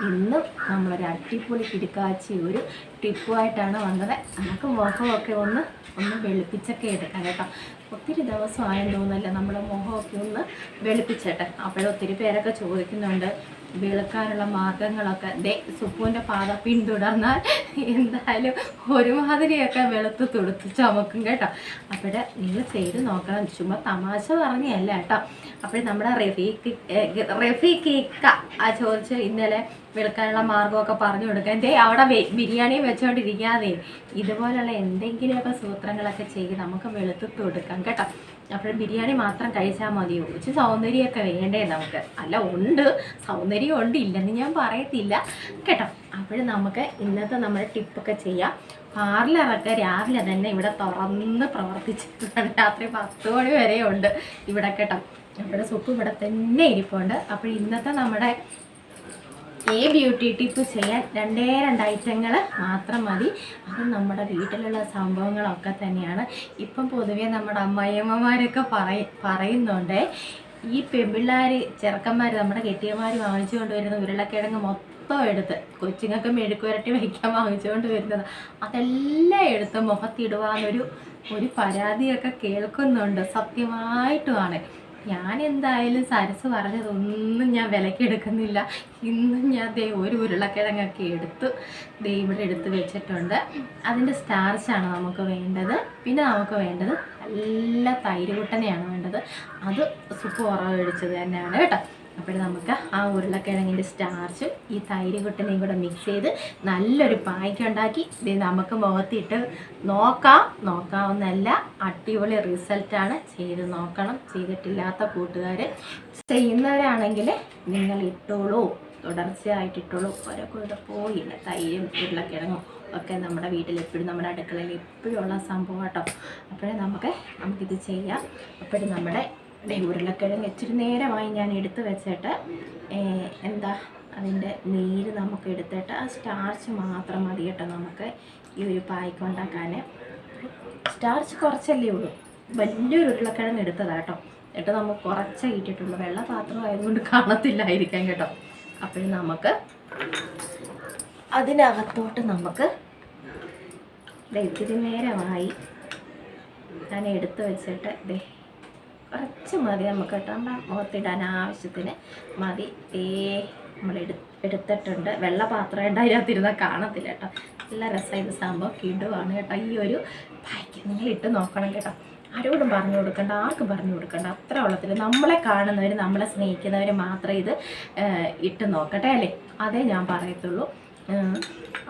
ഇന്നും നമ്മളൊരു അടിപൊളി കിടുക്കാച്ചി ഒരു ടിപ്പുമായിട്ടാണ് വന്നത്. നമുക്ക് മുഖമൊക്കെ ഒന്ന് ഒന്ന് വെളുപ്പിച്ചൊക്കെ എടുക്കാം കേട്ടോ. ഒത്തിരി ദിവസമായെന്ന് തോന്നുന്നല്ലേ നമ്മുടെ മുഖമൊക്കെ ഒന്ന് വെളുപ്പിച്ചേട്ടെ. അപ്പോഴൊത്തിരി പേരൊക്കെ ചോദിക്കുന്നുണ്ട് വെളുക്കാനുള്ള മാർഗങ്ങളൊക്കെ ദേ സുപ്പുവിന്റെ പാത പിന്തുടർന്നാൽ എന്തായാലും ഒരുമാതിരിയൊക്കെ വെളുത്ത് തുടുത്ത് ചുമക്കും കേട്ടോ. അപ്പോൾ നിങ്ങൾ ചെയ്ത് നോക്കണം. ചുമ്മാ തമാശ പറഞ്ഞല്ല കേട്ടോ. അപ്പോൾ നമ്മുടെ റഫീക്ക് റഫീഖിക്ക ആ ചോദിച്ച് ഇന്നലെ വെളുക്കാനുള്ള മാർഗമൊക്കെ പറഞ്ഞു കൊടുക്കാൻ. ദേ അവിടെ ബിരിയാണി വെച്ചുകൊണ്ടിരിക്കാതെ ഇതുപോലുള്ള എന്തെങ്കിലുമൊക്കെ സൂത്രങ്ങളൊക്കെ ചെയ്ത് നമുക്ക് വെളുത്ത് കൊടുക്കാം കേട്ടോ. അപ്പോൾ ബിരിയാണി മാത്രം കഴിച്ചാൽ മതിയോ? ഇച്ചിരി സൗന്ദര്യമൊക്കെ വേണ്ടേ നമുക്ക്? അല്ല ഉണ്ട്. സൗന്ദര്യം ഉണ്ട്. ഇല്ലെന്ന് ഞാൻ പറയത്തില്ല. കേട്ടോ. അപ്പോഴും നമുക്ക് ഇന്നത്തെ നമ്മുടെ ടിപ്പൊക്കെ ചെയ്യാം. പാർലറൊക്കെ രാവിലെ തന്നെ ഇവിടെ തുറന്ന് പ്രവർത്തിച്ചിട്ടുണ്ട്. രാത്രി പത്ത് മണി വരെ ഉണ്ട് ഇവിടെ കേട്ടോ. നമ്മുടെ സുപ്പ് ഇവിടെ തന്നെ ഇരിപ്പുണ്ട്. അപ്പോൾ ഇന്നത്തെ നമ്മുടെ ഈ ബ്യൂട്ടി ടിപ്പ് ചെയ്യാൻ രണ്ടേ രണ്ട് ഐറ്റങ്ങൾ മാത്രം മതി. അത് നമ്മുടെ വീട്ടിലുള്ള സംഭവങ്ങളൊക്കെ തന്നെയാണ്. ഇപ്പം പൊതുവേ നമ്മുടെ അമ്മായിയമ്മമാരൊക്കെ പറയ പറയുന്നുണ്ട് ഈ പെമ്പിള്ളാർ ചെറുക്കന്മാർ നമ്മുടെ കെട്ടിയന്മാർ വാങ്ങിച്ചു കൊണ്ടുവരുന്ന ഉരുളക്കിഴങ്ങ് മൊത്തം എടുത്ത് കൊച്ചുങ്ങൾക്ക് മെഴുക്കുരട്ടി വയ്ക്കാൻ വാങ്ങിച്ചുകൊണ്ട് വരുന്നത് അതെല്ലാം എടുത്ത് മുഖത്തിടുവാന്നൊരു ഒരു പരാതിയൊക്കെ കേൾക്കുന്നുണ്ട്. സത്യമായിട്ടുമാണ് ഞാൻ എന്തായാലും സരസ് പറഞ്ഞതൊന്നും ഞാൻ വിലക്കെടുക്കുന്നില്ല. ഇന്നും ഞാൻ ദേ ഒരു ഉരുളക്കിഴങ്ങൊക്കെ എടുത്ത് ദേ ഇവിടെ എടുത്ത് വെച്ചിട്ടുണ്ട്. അതിന്റെ സ്റ്റാർച്ചാണ് നമുക്ക് വേണ്ടത്. പിന്നെ നമുക്ക് വേണ്ടത് നല്ല തൈര് കുട്ടനെയാണ് വേണ്ടത്. അത് സുപ്പ് ഉറവ് അടിച്ചത് തന്നെയാണ് കേട്ടോ. അപ്പോൾ നമുക്ക് ആ ഉരുളക്കിഴങ്ങിന്റെ സ്റ്റാർച്ച് ഈ തൈര് കുട്ടനെയും കൂടെ മിക്സ് ചെയ്ത് നല്ലൊരു പായ്ക്ക് ഉണ്ടാക്കി. ഇത് നമുക്ക് മുഖത്തിട്ട് നോക്കാം. നോക്കാവുന്നല്ല അടിപൊളി റിസൾട്ടാണ് ചെയ്ത് നോക്കണം. ചെയ്തിട്ടില്ലാത്ത കൂട്ടുകാർ ചെയ്യുന്നവരാണെങ്കിൽ നിങ്ങൾ ഇട്ടോളൂ തുടർച്ചയായിട്ട് ഇട്ടോളൂ ഓരോ കുഴപ്പമില്ല തൈരും ഉരുളക്കിഴങ്ങും ഒക്കെ നമ്മുടെ വീട്ടിൽ എപ്പോഴും നമ്മുടെ അടുക്കളയിൽ എപ്പോഴും ഉള്ള സംഭവം കേട്ടോ. അപ്പോഴേ നമുക്ക് നമുക്കിത് ചെയ്യാം. അപ്പോഴും നമ്മുടെ ഉരുളക്കിഴങ്ങ് ഇച്ചിരി നേരമായി ഞാൻ എടുത്ത് വെച്ചിട്ട് എന്താ അതിന്റെ നീര് നമുക്ക് എടുത്തിട്ട് ആ സ്റ്റാർച്ച് മാത്രം മതി കേട്ടോ നമുക്ക് ഈ ഒരു പായ്ക്ക് ഉണ്ടാക്കാൻ സ്റ്റാർച്ച് കുറച്ചല്ലേ ഉള്ളൂ. വലിയൊരു ഉരുളക്കിഴങ്ങ് എടുത്തതാണ് കേട്ടോ. എന്നിട്ട് നമുക്ക് കുറച്ചേ ഇട്ടിട്ടുള്ളൂ. വെള്ള പാത്രം ആയതുകൊണ്ട് കാണത്തില്ലായിരിക്കാം കേട്ടോ. അപ്പോൾ നമുക്ക് അതിനകത്തോട്ട് നമുക്ക് ഇത്തിരി നേരമായി ഞാൻ എടുത്ത് വെച്ചിട്ട് ദേ കുറച്ച് മതി നമുക്ക് നമ്മുടെ മുഖത്തിടാൻ ആവശ്യത്തിന് മതി. ഏ നമ്മൾ എടു എടുത്തിട്ടുണ്ട്. വെള്ള പാത്രം ഉണ്ട് കാണത്തില്ല കേട്ടോ. നല്ല രസമായ സംഭവം കിടുവാണ് കേട്ടോ. ഈ ഒരു പായ്ക്ക് നിങ്ങൾ ഇട്ട് നോക്കണം കേട്ടോ. ആരോടും പറഞ്ഞു കൊടുക്കണ്ട ആർക്കും പറഞ്ഞു കൊടുക്കണ്ട. അത്ര ഉള്ളത്തിൽ നമ്മളെ കാണുന്നവർ നമ്മളെ സ്നേഹിക്കുന്നവർ മാത്രമേ ഇത് ഇട്ട് നോക്കട്ടെ അല്ലേ? അതേ ഞാൻ പറയത്തുള്ളൂ.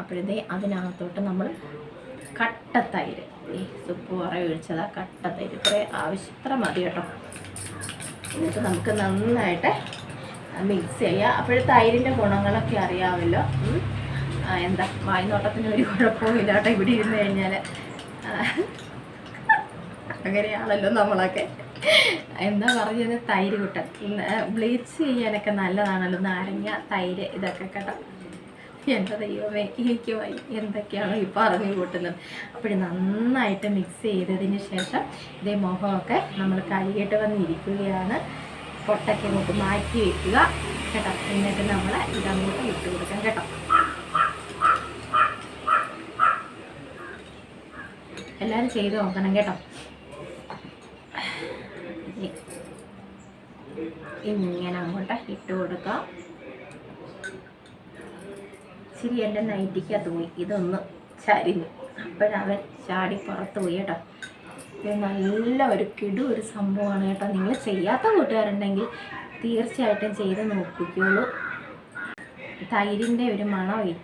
അപ്പോഴത്തേ അതിനകത്തോട്ട് നമ്മൾ കട്ടത്തൈര് ഈ സുപ്പ് കുറേ ഒഴിച്ചതാ കട്ടത്തൈര് കുറേ ആവശ്യത്ര മതി കേട്ടോ. എന്നിട്ട് നമുക്ക് നന്നായിട്ട് മിക്സ് ചെയ്യുക അപ്പോഴേ തൈരിന്റെ ഗുണങ്ങളൊക്കെ അറിയാമല്ലോ. എന്താ വായ്നോട്ടത്തിന് ഒരു കുഴപ്പവും ഇല്ലാട്ടോ ഇവിടെ ഇരുന്ന് കഴിഞ്ഞാൽ അങ്ങനെയാണല്ലോ നമ്മളൊക്കെ. എന്താ പറഞ്ഞത്? തൈര് കുട്ടൻ. ബ്ലീച്ച് ചെയ്യാനൊക്കെ നല്ലതാണല്ലോ. നാരങ്ങ തൈര് ഇതൊക്കെ കേട്ടോ. എന്റെ ദൈവമേ എനിക്ക്. എന്തൊക്കെയാണോ ഈ പറഞ്ഞു കൂട്ടുന്നത്. അപ്പോൾ നന്നായിട്ട് മിക്സ് ചെയ്തതിന് ശേഷം ഇതേ മുഖമൊക്കെ നമ്മൾ കഴുകിയിട്ട് വന്നിരിക്കുകയാണ്. പൊട്ടയ്ക്ക് അങ്ങോട്ട് മാറ്റി വെക്കുക. കേട്ടോ? എന്നിട്ട് നമ്മൾ ഇതങ്ങോട്ട് ഇട്ട് കൊടുക്കാം കേട്ടോ. എല്ലാവരും ചെയ്ത് നോക്കണം കേട്ടോ. ഇങ്ങനെ അങ്ങോട്ട് ഇട്ട് കൊടുക്കാം. ഇച്ചിരി എന്റെ നൈറ്റിക്കകത്ത് പോയി ഇതൊന്ന് ചരിഞ്ഞു. അപ്പോഴവൻ ചാടി പുറത്ത് പോയി കേട്ടോ. ഇത് നല്ല ഒരു കിടു ഒരു സംഭവമാണ് കേട്ടോ. നിങ്ങൾ ചെയ്യാത്ത കൂട്ടുകാരുണ്ടെങ്കിൽ തീർച്ചയായിട്ടും ചെയ്ത് നോക്കിക്കോളൂ. തൈരിന്റെ ഒരു മണമേ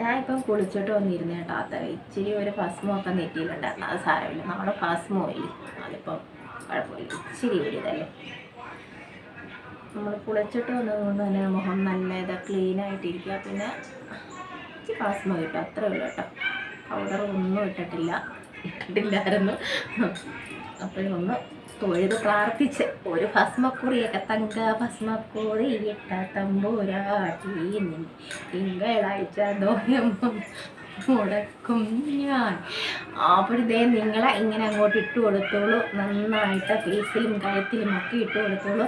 ഞാൻ ഇപ്പം കുളിച്ചിട്ട് വന്നിരുന്നു കേട്ടോ. അത്ര ഇച്ചിരി ഒരു ഭസ്മമൊക്കെ നെറ്റിയിലുണ്ടായിരുന്നു. അത് സാരമില്ല. നമ്മുടെ ഭസ്മോ ഇല്ലേ അതിപ്പം കുഴപ്പമില്ല. ഇച്ചിരി ഒരു ഇതല്ലേ? നമ്മൾ കുളിച്ചിട്ട് വന്നതുകൊണ്ട് തന്നെ മുഖം നല്ല ആയിട്ടിരിക്കുക. പിന്നെ ഭസ്മം കിട്ടും. അത്രേ ഉള്ളൂ കേട്ടോ. പൗഡർ ഒന്നും ഇട്ടിട്ടില്ല. ഇട്ടിട്ടില്ലായിരുന്നു. അപ്പോഴൊന്ന് തൊഴുത് പ്രാർത്ഥിച്ച്. ഒരു ഭസ്മക്കുറിയൊക്കെ തങ്ക ഭസ്മക്കുറി ഇട്ട തമ്പൂരാട്ടി നിൻ തിങ്കളാഴ്ച നോയമ്പം മുടക്കും ഞാൻ. അപ്പോഴത്തേ നിങ്ങളെ ഇങ്ങനെ അങ്ങോട്ട് ഇട്ട് കൊടുത്തോളൂ. നന്നായിട്ട് ഫേസിലും കഴുത്തിലും ഒക്കെ ഇട്ട് കൊടുത്തോളൂ.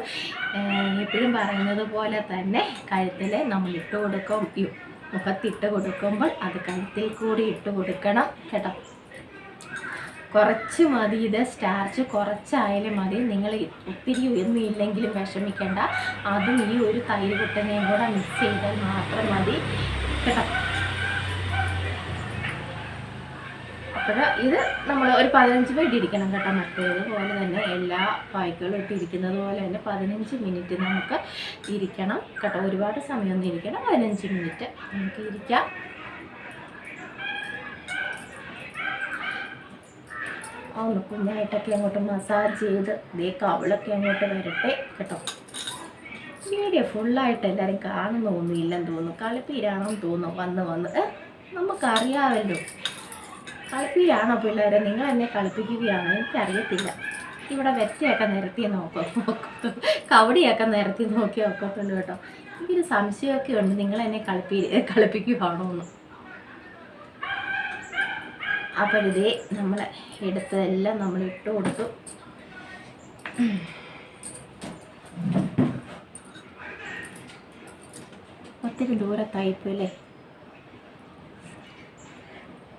എപ്പോഴും പറയുന്നത് പോലെ തന്നെ കഴുത്തിൽ നമ്മൾ ഇട്ട് കൊടുക്കും. മുഖത്തിട്ട് കൊടുക്കുമ്പോൾ അത് കഴുത്തിൽ കൂടി ഇട്ട് കൊടുക്കണം കേട്ടോ. കുറച്ച് മതി ഇത് സ്റ്റാർച്ച് കുറച്ചായാലും മതി. നിങ്ങൾ ഒത്തിരി ഒന്നും ഇല്ലെങ്കിലും വിഷമിക്കേണ്ട. അതും ഈ ഒരു തൈര് കുട്ടനെയും കൂടെ മിക്സ് ചെയ്താൽ മാത്രം മതി. കേട്ടോ. അപ്പോൾ ഇത് നമ്മൾ ഒരു പതിനഞ്ച് മിനിറ്റ് ഇരിക്കണം കേട്ടോ മറ്റേത് പോലെ തന്നെ എല്ലാ പായ്ക്കളും ഇട്ട് ഇരിക്കുന്നത് പോലെ തന്നെ പതിനഞ്ച് മിനിറ്റ് നമുക്ക് ഇരിക്കണം കേട്ടോ. ഒരുപാട് സമയമൊന്നും ഇരിക്കണം പതിനഞ്ച് മിനിറ്റ് നമുക്ക് ഇരിക്കാം. ഒന്ന് കുഞ്ഞായിട്ടൊക്കെ അങ്ങോട്ട് മസാജ് ചെയ്ത് ദേ കവിളൊക്കെ അങ്ങോട്ട് വരട്ടെ കേട്ടോ. വീഡിയോ ഫുള്ളായിട്ട് എല്ലാവരും കാണുന്നൊന്നുമില്ലെന്ന് തോന്നുന്നു. കളിപ്പീരാണെന്ന് തോന്നുന്നു. വന്ന് വന്ന് നമുക്കറിയാമല്ലോ കളിപ്പീരാണോ പിള്ളേരെ? നിങ്ങൾ എന്നെ കളിപ്പിക്കുകയാണോ? എനിക്കറിയത്തില്ല. ഇവിടെ വെറ്റയൊക്കെ നിരത്തി നോക്കോ. നോക്കത്തു കവടിയൊക്കെ നിരത്തി നോക്കി നോക്കത്തുള്ളൂ കേട്ടോ. എനിക്കൊരു സംശയമൊക്കെ ഉണ്ട്. നിങ്ങൾ എന്നെ കളിപ്പി കളിപ്പിക്കുകയാണോ എന്ന്. അപ്പോൾ ഇതേ നമ്മൾ എടുത്തതെല്ലാം നമ്മൾ ഇട്ട് കൊടുത്തു. ഒത്തിരി ദൂരത്തായിപ്പോ അല്ലേ?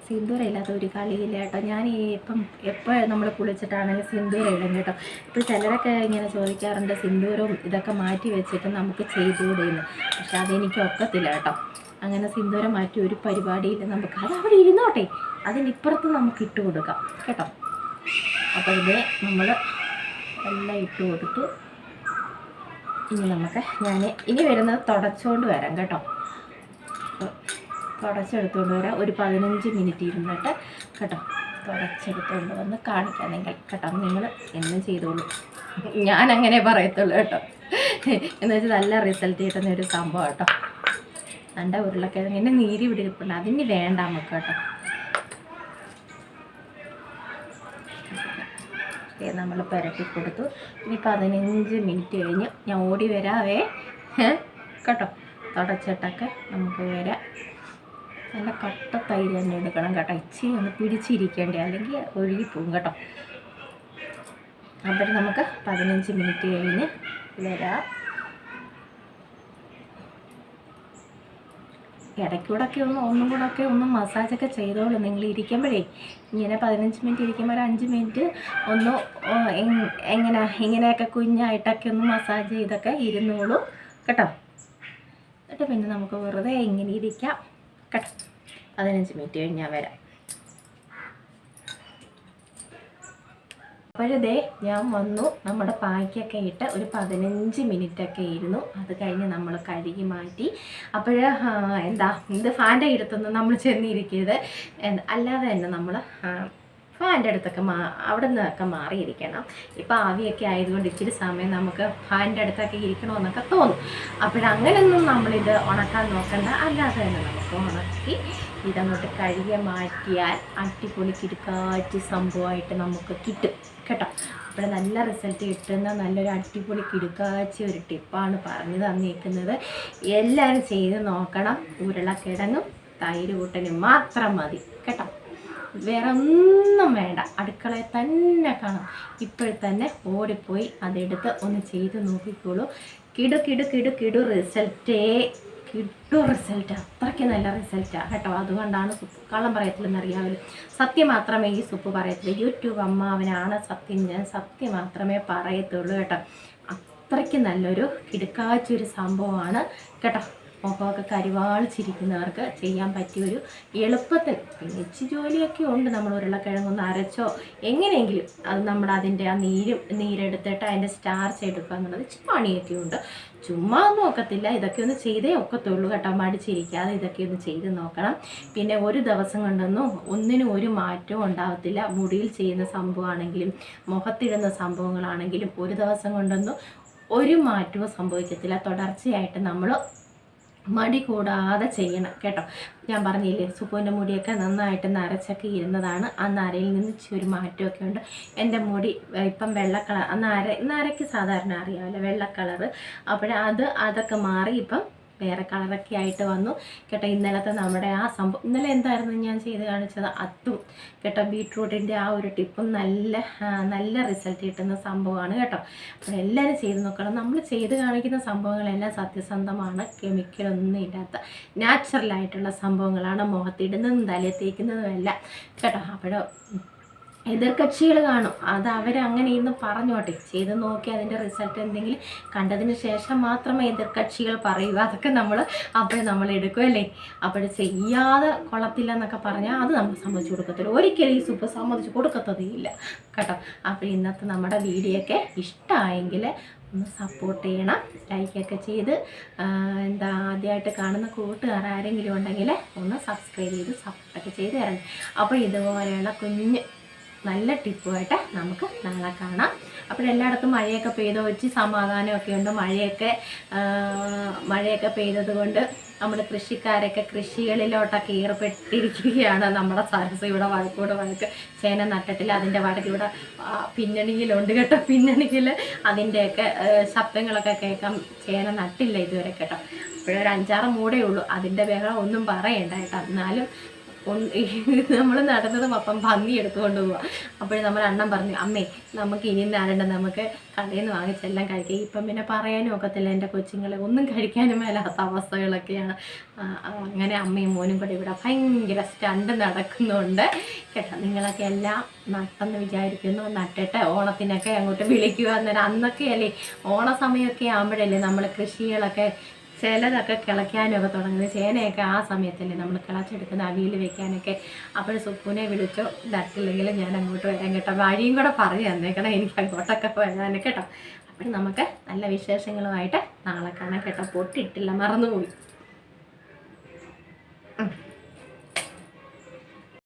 സിന്ദൂരം ഇല്ലാത്ത ഒരു കളിയില്ല കേട്ടോ. ഞാൻ ഈ ഇപ്പം എപ്പോഴും നമ്മൾ കുളിച്ചിട്ടാണെങ്കിൽ സിന്ദൂരം ഇടും കേട്ടോ. ഇപ്പോൾ ചിലരൊക്കെ ഇങ്ങനെ ചോദിക്കാറുണ്ട് സിന്ദൂരവും ഇതൊക്കെ മാറ്റി വെച്ചിട്ട് നമുക്ക് ചെയ്തുകൂടെയെന്ന്. പക്ഷെ അതെനിക്ക് ഒക്കത്തില്ല കേട്ടോ. അങ്ങനെ സിന്ദൂരം മാറ്റി ഒരു പരിപാടിയില്ല നമുക്ക്. അത് അവിടെ ഇരുന്നോട്ടെ. അതിനിപ്പുറത്ത് നമുക്ക് ഇട്ട് കൊടുക്കാം കേട്ടോ. അപ്പോൾ ഇത് നമ്മൾ എല്ലാം ഇട്ട് കൊടുത്തു. ഇനി നമുക്ക് ഞാൻ ഇനി വരുന്നത് തുടച്ചുകൊണ്ട് വരാം കേട്ടോ. തുടച്ചെടുത്തുകൊണ്ട് വരാം. ഒരു പതിനഞ്ച് മിനിറ്റ് ഇരുന്നിട്ട് കേട്ടോ തുടച്ചെടുത്തുകൊണ്ട് വന്ന് കാണിക്കാം നിങ്ങൾ കേട്ടോ നിങ്ങൾ എന്നും ചെയ്തോളൂ. ഞാൻ അങ്ങനെ പറയത്തുള്ളൂ കേട്ടോ. എന്ന് വെച്ചാൽ നല്ല റിസൾട്ട് കിട്ടുന്ന ഒരു സംഭവം കേട്ടോ. നല്ല ഉരുളക്കിഴങ്ങിന്റെ നീരി പിടിപ്പിട്ടുണ്ട് അതിന് വേണ്ട നമുക്ക് കേട്ടോ. നമ്മൾ പുരട്ടി കൊടുത്തു. ഇനി പതിനഞ്ച് മിനിറ്റ് കഴിഞ്ഞ് ഞാൻ ഓടി വരാവേ. കേട്ടോ തുടച്ചിട്ടൊക്കെ നമുക്ക് വരാം. നല്ല കട്ട തൈര് തന്നെ എടുക്കണം കേട്ടോ. ഇച്ചിരി ഒന്ന് പിടിച്ചിരിക്കേണ്ടേ? അല്ലെങ്കിൽ ഒഴുകിപ്പോവും കേട്ടോ. അപ്പോൾ നമുക്ക് പതിനഞ്ച് മിനിറ്റ് കഴിഞ്ഞ് വരാം. ഇടയ്ക്കൂടൊക്കെ ഒന്ന് ഒന്നും കൂടെ ഒക്കെ ഒന്ന് മസാജൊക്കെ ചെയ്തോളൂ. നിങ്ങൾ ഇരിക്കുമ്പോഴേ ഇങ്ങനെ പതിനഞ്ച് മിനിറ്റ് ഇരിക്കുമ്പോൾ ഒരു അഞ്ച് മിനിറ്റ് ഒന്ന് എങ്ങനെ ഇങ്ങനെയൊക്കെ കുഞ്ഞായിട്ടൊക്കെ ഒന്ന് മസാജ് ചെയ്തൊക്കെ ഇരുന്നോളൂ. കേട്ടോ. എന്നിട്ട് പിന്നെ നമുക്ക് വെറുതെ ഇങ്ങനെ ഇരിക്കാം. കേട്ടോ. പതിനഞ്ച് മിനിറ്റ് ഞാൻ വരാം. അപ്പോഴതേ ഞാൻ വന്നു. നമ്മുടെ പായ്ക്കൊക്കെ ഇട്ട് ഒരു പതിനഞ്ച് മിനിറ്റൊക്കെ ഇരുന്നു. അത് കഴിഞ്ഞ് നമ്മൾ കഴുകി മാറ്റി. അപ്പോൾ എന്താ ഇത് ഫാന്റെ ഇടത്തൊന്നും നമ്മൾ ചെന്നിരിക്കരുത്. അല്ലാതെ തന്നെ നമ്മൾ ഫാന്റെ അടുത്തൊക്കെ മാ അവിടെ നിന്നൊക്കെ മാറിയിരിക്കണം. ഇപ്പോൾ ആവിയൊക്കെ ആയതുകൊണ്ട് ഇച്ചിരി സമയം നമുക്ക് ഫാന്റെ അടുത്തൊക്കെ ഇരിക്കണമെന്നൊക്കെ തോന്നും. അപ്പോഴങ്ങനെയൊന്നും നമ്മളിത് ഉണക്കാൻ നോക്കണ്ട. അല്ലാതെ തന്നെ നമുക്ക് ഉണക്കി ഇതങ്ങോട്ട് കഴുകി മാറ്റിയാൽ അടിപൊളി കിടുക്കാറ്റ് സംഭവമായിട്ട് നമുക്ക് കിട്ടും. കേട്ടോ? അപ്പോൾ നല്ല റിസൾട്ട് കിട്ടുന്ന നല്ലൊരു അടിപൊളി കിടുക്കാച്ചി ഒരു ടിപ്പാണ് പറഞ്ഞു തന്നിരിക്കുന്നത്. എല്ലാവരും ചെയ്ത് നോക്കണം. ഉരുളക്കിഴങ്ങും തൈര് കൂട്ടനും മാത്രം മതി. കേട്ടോ? വേറെ ഒന്നും വേണ്ട. അടുക്കളയിൽ തന്നെ കാണാം. ഇപ്പോഴത്തന്നെ ഓടിപ്പോയി അതെടുത്ത് ഒന്ന് ചെയ്ത് നോക്കിക്കോളൂ. കിടു കിടു കിടു കിടു റിസൾട്ടേ. കിടു റിസൾട്ട്. അത്രയ്ക്ക് നല്ല റിസൾട്ടാണ് കേട്ടോ. അതുകൊണ്ടാണ് സുപ്പ് കള്ളം പറയത്തില്ലെന്ന് അറിയാമല്ലോ. സത്യം മാത്രമേ ഈ സുപ്പ് പറയത്തുള്ളൂ യൂട്യൂബ് അമ്മാവനാണ് സത്യം. ഞാൻ സത്യം മാത്രമേ പറയത്തുള്ളൂ കേട്ടോ. അത്രയ്ക്ക് നല്ലൊരു കിടുക്കാച്ചൊരു സംഭവമാണ് കേട്ടോ. മുഖമൊക്കെ കരിവാളിച്ചിരിക്കുന്നവർക്ക് ചെയ്യാൻ പറ്റിയൊരു എളുപ്പത്തിൽ പിന്നെ ഇച്ചി ജോലിയൊക്കെ ഉണ്ട്. നമ്മൾ ഉരുളക്കിഴങ്ങൊന്ന് അരച്ചോ എങ്ങനെയെങ്കിലും അത് നമ്മൾ അതിന്റെ ആ നീരും നീരെടുത്തിട്ട് അതിന്റെ സ്റ്റാർച്ച് എടുക്കുക എന്നുള്ളത് ഇച്ചിരി പണിയൊക്കെ ഉണ്ട് ചുമ്മാ ഒന്നും ഒക്കത്തില്ല. ഇതൊക്കെ ഒന്ന് ചെയ്തേ ഒക്കത്തുള്ളൂ കേട്ടോ. മടിച്ചിരിക്കാതെ ഇതൊക്കെ ഒന്ന് ചെയ്ത് നോക്കണം. പിന്നെ ഒരു ദിവസം കൊണ്ടൊന്നും ഒന്നിനും ഒരു മാറ്റവും ഉണ്ടാവത്തില്ല. മുടിയിൽ ചെയ്യുന്ന സംഭവമാണെങ്കിലും മുഖത്തിടുന്ന സംഭവങ്ങളാണെങ്കിലും ഒരു ദിവസം കൊണ്ടൊന്നും ഒരു മാറ്റവും സംഭവിക്കത്തില്ല. തുടർച്ചയായിട്ട് നമ്മൾ മടി കൂടാതെ ചെയ്യണം കേട്ടോ. ഞാൻ പറഞ്ഞില്ലേ സുപ്പുവിന്റെ മുടിയൊക്കെ നന്നായിട്ട് നരച്ചൊക്കെ ഇരുന്നതാണ്. ആ നരയിൽ നിന്ന് ഒരു മാറ്റമൊക്കെ ഉണ്ട്. എന്റെ മുടി ഇപ്പം വെള്ള കളർ നര നരയ്ക്ക് സാധാരണ അറിയാമല്ലോ വെള്ള കളറ്. അപ്പോൾ അത് അതൊക്കെ മാറി ഇപ്പം വേറെ കളറൊക്കെ ആയിട്ട് വന്നു. കേട്ടോ ഇന്നലത്തെ നമ്മുടെ ആ സംഭവം. ഇന്നലെ എന്തായിരുന്നു ഞാൻ ചെയ്ത് കാണിച്ചത്? അതും. കേട്ടോ ബീട്രൂട്ടിന്റെ ആ ഒരു ടിപ്പും നല്ല നല്ല റിസൾട്ട് കിട്ടുന്ന സംഭവമാണ് കേട്ടോ. അപ്പോൾ എല്ലാവരും ചെയ്ത് നോക്കണം. നമ്മൾ ചെയ്ത് കാണിക്കുന്ന സംഭവങ്ങളെല്ലാം സത്യസന്ധമാണ്. കെമിക്കലൊന്നും ഇല്ലാത്ത നാച്ചുറലായിട്ടുള്ള സംഭവങ്ങളാണ് മുഖത്തിടുന്നതും തലയിൽ തേക്കുന്നതും എല്ലാം. കേട്ടോ അപ്പോഴോ എതിർകക്ഷികൾ കാണും. അത് അവരങ്ങനെ ഇന്ന് പറഞ്ഞോട്ടെ. ചെയ്ത് നോക്കി അതിന്റെ റിസൾട്ട് എന്തെങ്കിലും കണ്ടതിന് ശേഷം മാത്രമേ എതിർകക്ഷികൾ പറയൂ. അതൊക്കെ നമ്മൾ അപ്പോൾ നമ്മൾ എടുക്കുമല്ലേ അപ്പോൾ ചെയ്യാതെ കൊള്ളത്തില്ല എന്നൊക്കെ പറഞ്ഞാൽ അത് നമ്മൾ സമ്മതിച്ചു കൊടുക്കത്തില്ല. ഒരിക്കലും ഈ സൂപ്പ് സമ്മതിച്ച് കൊടുക്കത്തതേ ഇല്ല. കേട്ടോ? അപ്പോൾ ഇന്നത്തെ നമ്മുടെ വീഡിയോ ഒക്കെ ഇഷ്ടമായെങ്കിൽ ഒന്ന് സപ്പോർട്ട് ചെയ്യണം. ലൈക്കൊക്കെ ചെയ്ത് എന്താ ആദ്യമായിട്ട് കാണുന്ന കൂട്ടുകാർ ആരെങ്കിലും ഉണ്ടെങ്കിൽ ഒന്ന് സബ്സ്ക്രൈബ് ചെയ്ത് സപ്പോർട്ടൊക്കെ ചെയ്ത് തരണം. അപ്പോൾ ഇതുപോലെയുള്ള കുഞ്ഞ് നല്ല ടിപ്പുമായിട്ട് നമുക്ക് നാളെ കാണാം. അപ്പോൾ എല്ലായിടത്തും മഴയൊക്കെ പെയ്ത് വെച്ച് സമാധാനമൊക്കെ ഉണ്ട്. മഴയൊക്കെ മഴയൊക്കെ പെയ്തത് കൊണ്ട് നമ്മുടെ കൃഷിക്കാരൊക്കെ കൃഷികളിലോട്ടൊക്കെ ഏർപ്പെട്ടിരിക്കുകയാണ്. നമ്മുടെ സരസ് ഇവിടെ വഴക്കൂടെ വഴക്ക് ചേന നട്ടിട്ടില്ല. അതിന്റെ വടക്ക് ഇവിടെ പിന്നണിയിലുണ്ട് കേട്ടോ. പിന്നണിയിൽ അതിന്റെയൊക്കെ ശബ്ദങ്ങളൊക്കെ കേൾക്കാം. ചേന നട്ടില്ല ഇതുവരെ കേട്ടോ. ഇപ്പോഴൊരു അഞ്ചാറ് മൂടേ ഉള്ളൂ. അതിന്റെ ബഹളം ഒന്നും പറയണ്ട കേട്ടോ. എന്നാലും നമ്മൾ നടന്നതും അപ്പം പന്നി എടുത്തുകൊണ്ട് പോവാ. അപ്പോഴും നമ്മൾ അണ്ണൻ പറഞ്ഞു അമ്മേ നമുക്ക് ഇനി നാരണ്ട നമുക്ക് കടയിൽ നിന്ന് വാങ്ങിച്ചെല്ലാം കഴിക്കാം. ഇപ്പം പിന്നെ പറയാനും ഒക്കത്തില്ല എന്റെ കൊച്ചുങ്ങളെ ഒന്നും കഴിക്കാനും മേലാത്ത അവസ്ഥകളൊക്കെയാണ്. അങ്ങനെ അമ്മയും മോനും കൂടെ ഇവിടെ ഭയങ്കര സ്റ്റണ്ട് നടക്കുന്നുണ്ട്. കേട്ടോ നിങ്ങളൊക്കെ എല്ലാം നട്ടെന്ന് വിചാരിക്കുന്നു നട്ടിട്ട് ഓണത്തിനൊക്കെ അങ്ങോട്ട് വിളിക്കുക എന്നൊരു അന്നൊക്കെ അല്ലേ ഓണ സമയമൊക്കെ ആകുമ്പോഴല്ലേ നമ്മൾ കൃഷികളൊക്കെ ചിലതൊക്കെ കിളയ്ക്കാനൊക്കെ തുടങ്ങുന്നത് ചേനയൊക്കെ ആ സമയത്തല്ലേ നമ്മൾ കിളച്ചെടുക്കുന്ന അവിയിൽ വെക്കാനൊക്കെ അപ്പോൾ സുപ്പുനെ വിളിച്ചോ. തട്ടില്ലെങ്കിൽ ഞാൻ അങ്ങോട്ട് വരാൻ കേട്ടോ. വഴിയും കൂടെ പറഞ്ഞു തന്നേക്കണം. എനിക്ക് അങ്ങോട്ടൊക്കെ വരാൻ കേട്ടോ. അപ്പോൾ നമുക്ക് നല്ല വിശേഷങ്ങളുമായിട്ട് നാളെ കാണാം കേട്ടോ. പൊട്ടിട്ടില്ല മറന്നുപോയി.